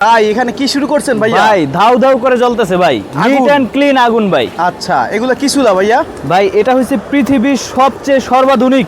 ভাই এখানে কি শুরু করছেন ভাই ধাউ ধাউ করে জ্বলতেছে ভাই। নিট অ্যান্ড ক্লিন আগুন ভাই। আচ্ছা এগুলো কি চুলা ভাইয়া? ভাই এটা হচ্ছে পৃথিবীর সবচেয়ে সর্বাধুনিক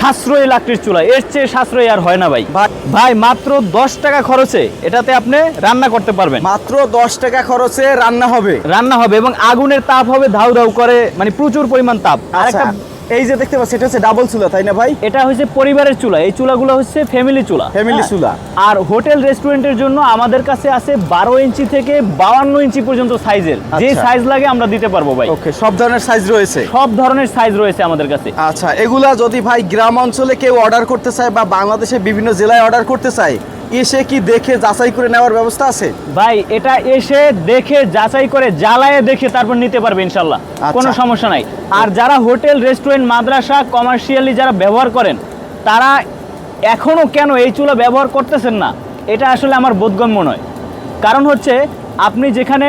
সাশ্রয়ী লাকড়ির চুলা। এর চেয়ে সাশ্রয়ী আর হয় না ভাই। ভাই- মাত্র দশ টাকা খরচে এটাতে আপনি রান্না করতে পারবেন। মাত্র দশ টাকা খরচে রান্না হবে। রান্না হবে এবং আগুনের তাপ হবে ধাউ ধাউ করে মানে প্রচুর পরিমাণ তাপ। আর আচ্ছা। একটা এই যে দেখতে পাচ্ছি এটা হচ্ছে ডাবল চুলা তাই না ভাই এটা হচ্ছে পরিবারের চুলা এই চুলাগুলো হচ্ছে ফ্যামিলি চুলা হ্যাঁ? চুলা। আর হোটেল রেস্টুরেন্টের জন্য আমাদের কাছে আছে বারো ইঞ্চি থেকে বাউান্ন ইঞ্চি পর্যন্ত সাইজের যে আচ্ছা। সাইজ লাগে আমরা দিতে পারব ভাই ওকে সব ধরনের সাইজ রয়েছে সব ধরনের সাইজ রয়েছে আমাদের কাছে আচ্ছা এগুলা যদি ভাই গ্রাম অঞ্চলে কেউ অর্ডার করতে চায় বা বাংলাদেশের বিভিন্ন জেলায় অর্ডার করতে চায় এসে কি দেখে যাচাই করে নেওয়ার ব্যবস্থা আছে? ভাই এটা এসে দেখে যাচাই করে জ্বালায়ে দেখে তারপর নিতে পারবে ইনশাল্লাহ। আচ্ছা। কোনো সমস্যা নাই। আর যারা হোটেল রেস্টুরেন্ট মাদ্রাসা কমার্শিয়ালি যারা ব্যবহার করেন তারা এখনও কেন এই চুলা ব্যবহার করতেছেন না? এটা আসলে আমার বোধগম্য নয়। কারণ হচ্ছে আপনি যেখানে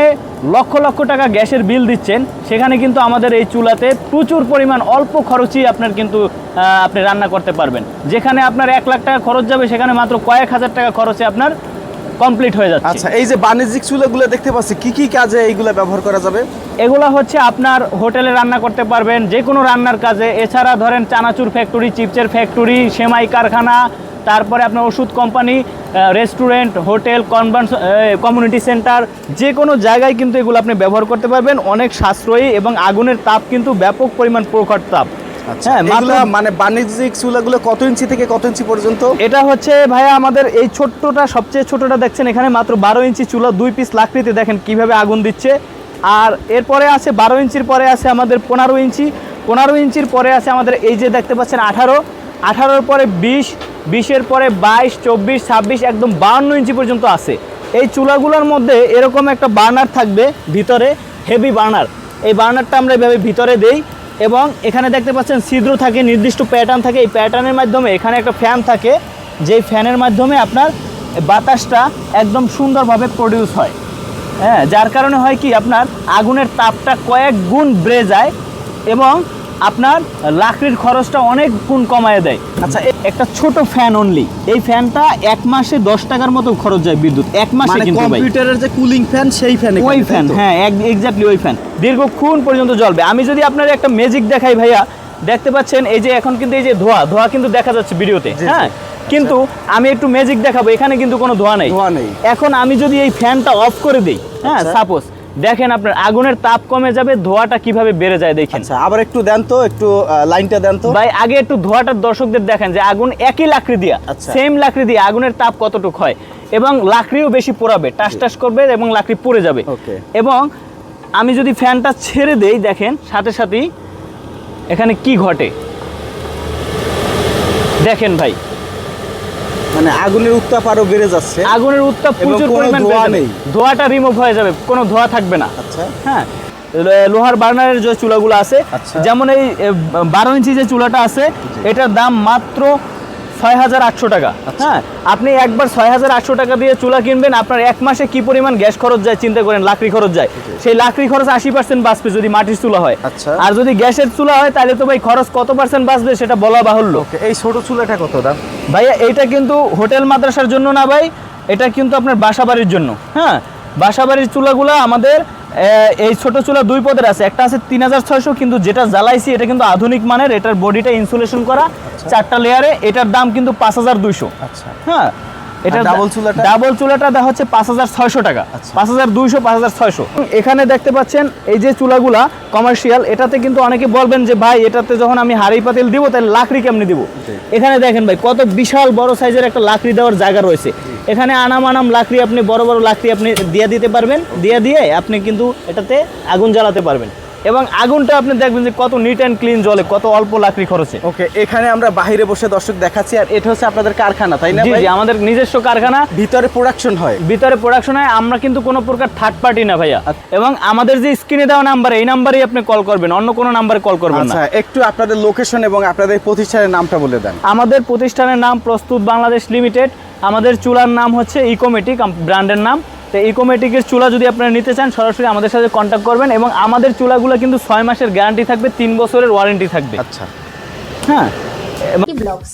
লক্ষ লক্ষ টাকা গ্যাসের বিল দিচ্ছেন সেখানে কিন্তু আমাদের এই চুলাতে প্রচুর পরিমাণ অল্প খরচই আপনার কিন্তু আপনি রান্না করতে পারবেন। যেখানে আপনার এক লাখ টাকা খরচ যাবে সেখানে মাত্র কয়েক হাজার টাকা খরচে আপনার কমপ্লিট হয়ে যাচ্ছে। আচ্ছা এই যে বাণিজ্যিক চুলাগুলো দেখতে পাচ্ছি কি কি কাজে এইগুলো ব্যবহার করা যাবে? এগুলো হচ্ছে আপনার হোটেলে রান্না করতে পারবেন যে কোনো রান্নার কাজে। এছাড়া ধরেন চানাচুর ফ্যাক্টরি চিপসের ফ্যাক্টরি সেমাই কারখানা তারপরে আপনার ওষুধ company restaurant hotel convention community centre যে কোনো জায়গায় কিন্তু এগুলো আপনি ব্যবহার করতে পারবেন। অনেক সাশ্রয়ী এবং আগুনের তাপ কিন্তু ব্যাপক পরিমাণ প্রখর তাপ। আচ্ছা হ্যাঁ মানে বাণিজ্যিক চুলাগুলো কত ইঞ্চি থেকে কত ইঞ্চি পর্যন্ত? এটা হচ্ছে ভাইয়া আমাদের এই ছোট্টটা সবচেয়ে ছোটটা দেখছেন এখানে মাত্র বারো ইঞ্চি চুলা দুই পিস লাকড়িতে দেখেন কীভাবে আগুন দিচ্ছে। আর এরপরে আছে বারো ইঞ্চির পরে আছে আমাদের পনেরো ইঞ্চি। পনেরো ইঞ্চির পরে আছে আমাদের এই যে দেখতে পাচ্ছেন আঠারো। আঠারোর পরে বিশ, বিশের পরে বাইশ, চব্বিশ, ছাব্বিশ, একদম বাহান্ন ইঞ্চি পর্যন্ত আছে। এই চুলাগুলোর মধ্যে এরকম একটা বার্নার থাকবে ভিতরে হেভি বার্নার। এই বার্নারটা আমরা এভাবে ভিতরে দেই এবং এখানে দেখতে পাচ্ছেন ছিদ্র থাকে, নির্দিষ্ট প্যাটার্ন থাকে। এই প্যাটার্নের মাধ্যমে এখানে একটা ফ্যান থাকে। যেই ফ্যানের মাধ্যমে আপনার বাতাসটা একদম সুন্দরভাবে প্রডিউস হয়। হ্যাঁ যার কারণে হয় কি আপনার আগুনের তাপটা কয়েক গুণ বেড়ে যায় এবং আপনার লাকড়ির খরচটা অনেক গুণ কমায় দেয়। আচ্ছা একটা ছোট ফ্যান অনলি এই ফ্যানটা এক মাসে দশ টাকার মতো খরচ যায় বিদ্যুৎ। এক মাসে মানে কিন্তু কম্পিউটারের যে কুলিং ফ্যান সেই ফ্যান ওই ফ্যান হ্যাঁ এক্স্যাক্টলি ওই ফ্যান দীর্ঘক্ষণ পর্যন্ত জ্বলবে। আমি যদি আপনার একটা ম্যাজিক দেখাই ভাইয়া দেখতে পাচ্ছেন এই যে এখন কিন্তু এই যে ধোয়া ধোয়া কিন্তু দেখা যাচ্ছে ভিডিওতে হ্যাঁ? কিন্তু আমি একটু ম্যাজিক দেখাবো এখানে কিন্তু কোনো ধোয়া নেই। ধোঁয়া নেই। এখন আমি যদি এই ফ্যানটা অফ করে দিই হ্যাঁ আচ্ছা। সাপোজ দেখেন আপনার আগুনের তাপ কমে যাবে ধোয়াটা কীভাবে বেড়ে যায় দেখেন। আচ্ছা আবার একটু দেন তো একটু লাইনটা দেন তো। ভাই আগে একটু ধোয়াটার দর্শকদের দেখেন যে আগুন একই লাকড়ি দিয়া আচ্ছা। সেম লাকড়ি দিয়ে আগুনের তাপ কতটুকু হয়। এবং লাকড়িও বেশি পোড়াবে টাস টাস করবে এবং লাকড়ি পুড়ে যাবে. এবং আমি যদি ফ্যানটা ছেড়ে দেই দেখেন সাথে সাথেই এখানে কি ঘটে? দেখেন ভাই মানে আগুনের উত্তাপ আরও বেড়ে যাচ্ছে। আগুনের উত্তাপ প্রচুর পরিমাণ ধোঁয়া নেই। ধোঁয়াটা রিমুভ হয়ে যাবে কোনো ধোঁয়া থাকবে না। আচ্ছা। হ্যাঁ লোহার বার্নারের যে চুলাগুলো আছে আচ্ছা। যেমন এই বারো ইঞ্চি যে চুলাটা আছে এটার দাম মাত্র ছয় হাজার আটশো টাকা। আচ্ছা। হ্যাঁ আপনি একবার ছয় হাজার আটশো টাকা দিয়ে চুলা কিনবেন আপনার এক মাসে কি পরিমাণ গ্যাস খরচ যায় চিন্তা করেন লাকড়ি খরচ যায়। সেই লাকড়ি খরচ আশি পার্সেন্ট বাঁচবে যদি মাটির চুলা হয়। আচ্ছা। আর যদি গ্যাসের চুলা হয় তাহলে তো ভাই খরচ কত পার্সেন্ট বাঁচবে সেটা বলা বাহুল্য। এই ছোট চুলাটা কত দাম? ভাইয়া এইটা কিন্তু হোটেল মাদ্রাসার জন্য না ভাই এটা কিন্তু আপনার বাসাবাড়ির জন্য। হ্যাঁ বাসাবাড়ির চুলাগুলো আমাদের এই ছোট চুলা দুই পদের আছে। একটা আছে তিন হাজার ছয়শো কিন্তু যেটা জ্বালাইছি এটা কিন্তু আধুনিক মানের এটার বডিটা ইনসুলেশন করা চারটা লেয়ারে এটার দাম কিন্তু পাঁচ হাজার দুইশো। আচ্ছা। হ্যাঁ? এটা double চুলাটা? ডাবল চুলাটা দেখা হচ্ছে পাঁচ হাজার ছয়শো টাকা। আচ্ছা। পাঁচ হাজার দুইশো পাঁচ হাজার ছয়শো। এখানে দেখতে পাচ্ছেন এই যে চুলাগুলা কমার্শিয়াল এটাতে কিন্তু অনেকে বলবেন যে ভাই এটাতে যখন আমি হাড়ি পাতিল দিব তাহলে লাকড়ি কেমনি দিব? এখানে দেখেন ভাই কত বিশাল বড় সাইজের একটা লাকড়ি দেওয়ার জায়গা রয়েছে। এখানে আনাম আনাম লাকড়ি আপনি বড় বড় লাকড়ি আপনি দিয়ে দিতে পারবেন। দিয়ে দিয়ে আপনি কিন্তু এটাতে আগুন জ্বালাতে পারবেন। এবং আগুনটা আপনি দেখবেন যে কত নিট অ্যান্ড ক্লিন জলে কত অল্প লাকড়ি খরচে। ওকে এখানে আমরা বাইরে বসে দর্শক দেখাচ্ছি আর এটা হচ্ছে আপনাদের কারখানা তাই না জি আমাদের নিজস্ব কারখানা। ভিতরে প্রোডাকশন হয়। ভিতরে প্রোডাকশন হয় আমরা কিন্তু কোনো প্রকার থার্ড পার্টি না ভাইয়া। এবং আমাদের যে স্ক্রিনে দেওয়া নাম্বার এই নাম্বারেই আপনি কল করবেন অন্য কোনো নাম্বারে কল করবেন না। আচ্ছা একটু আপনাদের লোকেশন এবং আপনাদের প্রতিষ্ঠানের নামটা বলে দেন। আমাদের প্রতিষ্ঠানের নাম প্রস্তুত বাংলাদেশ লিমিটেড আমাদের চুলার নাম হচ্ছে ইকোমেটিক ব্র্যান্ডের নাম। তো ইকোমেটিকের চুলা যদি আপনারা নিতে চান সরাসরি আমাদের সাথে কন্ট্যাক্ট করবেন এবং আমাদের চুলাগুলো কিন্তু ছয় মাসের গ্যারান্টি থাকবে তিন বছরের ওয়ারেন্টি থাকবে। আচ্ছা। হ্যাঁ? ব্লগস